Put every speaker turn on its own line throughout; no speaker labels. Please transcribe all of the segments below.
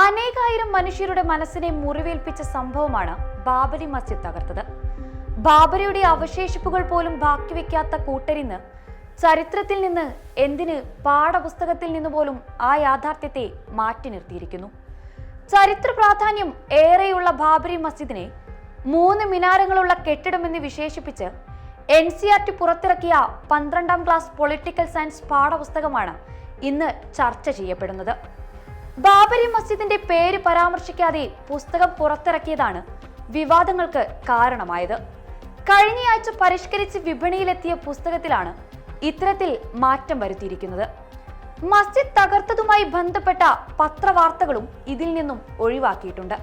അനേകായിരം മനുഷ്യരുടെ മനസ്സിനെ മുറിവേൽപ്പിച്ച സംഭവമാണ് ബാബരി മസ്ജിദ് തകർത്തത്. ബാബരിയുടെ അവശേഷിപ്പുകൾ പോലും ബാക്കി വെക്കാത്ത കൂട്ടരിന്ന് ചരിത്രത്തിൽ നിന്ന് എന്തിന് പാഠപുസ്തകത്തിൽ നിന്ന് പോലും ആ യാഥാർത്ഥ്യത്തെ മാറ്റി നിർത്തിയിരിക്കുന്നു. ചരിത്ര പ്രാധാന്യം ഏറെയുള്ള ബാബരി മസ്ജിദിനെ മൂന്ന് മിനാരങ്ങളുള്ള കെട്ടിടമെന്ന് വിശേഷിപ്പിച്ച് എൻ സി ആർ ടി പുറത്തിറക്കിയ പന്ത്രണ്ടാം ക്ലാസ് പൊളിറ്റിക്കൽ സയൻസ് പാഠപുസ്തകമാണ് ഇന്ന് ചർച്ച ചെയ്യപ്പെടുന്നത്. ബാബരി മസ്ജിദിന്റെ പേര് പരാമർശിക്കാതെ പുസ്തകം പുറത്തിറക്കിയതാണ് വിവാദങ്ങൾക്ക് കാരണമായത്. കഴിഞ്ഞയാഴ്ച പരിഷ്കരിച്ച് വിപണിയിലെത്തിയ പുസ്തകത്തിലാണ് ഇത്തരത്തിൽ മാറ്റം വരുത്തിയിരിക്കുന്നത്. മസ്ജിദ് തകർത്തതുമായി ബന്ധപ്പെട്ട പത്രവാർത്തകളും ഇതിൽ നിന്നും ഒഴിവാക്കിയിട്ടുണ്ട്.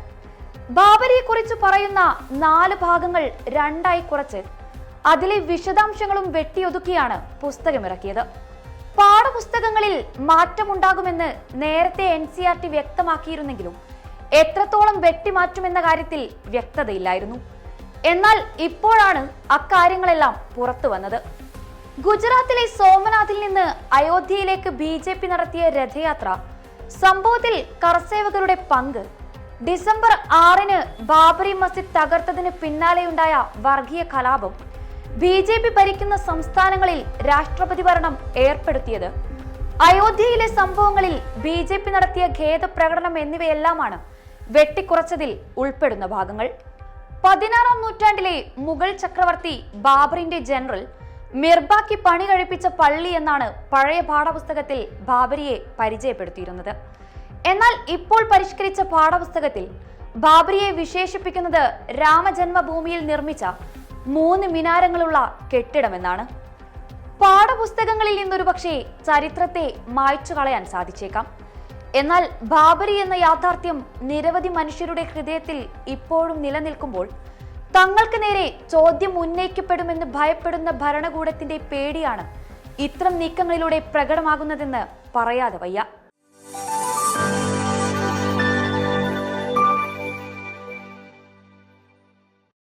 ബാബരിയെക്കുറിച്ച് പറയുന്ന നാല് ഭാഗങ്ങൾ രണ്ടായി കുറച്ച്. അതിലെ വിശദാംശങ്ങളും വെട്ടിയൊതുക്കിയാണ് പുസ്തകമിറക്കിയത്. പാഠപുസ്തകങ്ങളിൽ മാറ്റമുണ്ടാകുമെന്ന് നേരത്തെ എൻ സി ആർ ടി വ്യക്തമാക്കിയിരുന്നെങ്കിലും എത്രത്തോളം വെട്ടിമാറ്റുമെന്ന കാര്യത്തിൽ വ്യക്തതയില്ലായിരുന്നു. എന്നാൽ ഇപ്പോഴാണ് അക്കാര്യങ്ങളെല്ലാം പുറത്തു വന്നത്. ഗുജറാത്തിലെ സോമനാഥിൽ നിന്ന് അയോധ്യയിലേക്ക് ബി ജെ പി നടത്തിയ രഥയാത്ര സംഭവത്തിൽ കർസേവകരുടെ പങ്ക് ഡിസംബർ ആറിന് ബാബറി മസ്ജിദ് തകർത്തതിന് പിന്നാലെയുണ്ടായ വർഗീയ കലാപം ബി ജെ പി ഭരിക്കുന്ന സംസ്ഥാനങ്ങളിൽ രാഷ്ട്രപതി ഭരണം ഏർപ്പെടുത്തിയത്. അയോധ്യയിലെ സംഭവങ്ങളിൽ ബി ജെ പി നടത്തിയ ഖേദപ്രകടനം എന്നിവയെല്ലാമാണ് വെട്ടിക്കുറച്ചതിൽ ഉൾപ്പെടുന്ന ഭാഗങ്ങൾ. പതിനാറാം നൂറ്റാണ്ടിലെ മുഗൾ ചക്രവർത്തി ബാബറിന്റെ ജനറൽ മിർബാക്കി പണി കഴിപ്പിച്ച പള്ളി എന്നാണ് പഴയ പാഠപുസ്തകത്തിൽ ബാബരിയെ പരിചയപ്പെടുത്തിയിരുന്നത്. എന്നാൽ ഇപ്പോൾ പരിഷ്കരിച്ച പാഠപുസ്തകത്തിൽ ബാബരിയെ വിശേഷിപ്പിക്കുന്നത് രാമജന്മഭൂമിയിൽ നിർമ്മിച്ച മൂന്ന് മിനാരങ്ങളുള്ള കെട്ടിടമെന്നാണ്. പാഠപുസ്തകങ്ങളിൽ നിന്നൊരു പക്ഷേ ചരിത്രത്തെ മായ്ച്ചു കളയാൻ സാധിച്ചേക്കാം. എന്നാൽ ബാബരി എന്ന യാഥാർത്ഥ്യം നിരവധി മനുഷ്യരുടെ ഹൃദയത്തിൽ ഇപ്പോഴും നിലനിൽക്കുമ്പോൾ തങ്ങൾക്ക് നേരെ ചോദ്യം ഉന്നയിക്കപ്പെടുമെന്ന് ഭയപ്പെടുന്ന ഭരണകൂടത്തിന്റെ പേടിയാണ് ഇത്തരം നീക്കങ്ങളിലൂടെ പ്രകടമാകുന്നതെന്ന് പറയാതെ വയ്യ.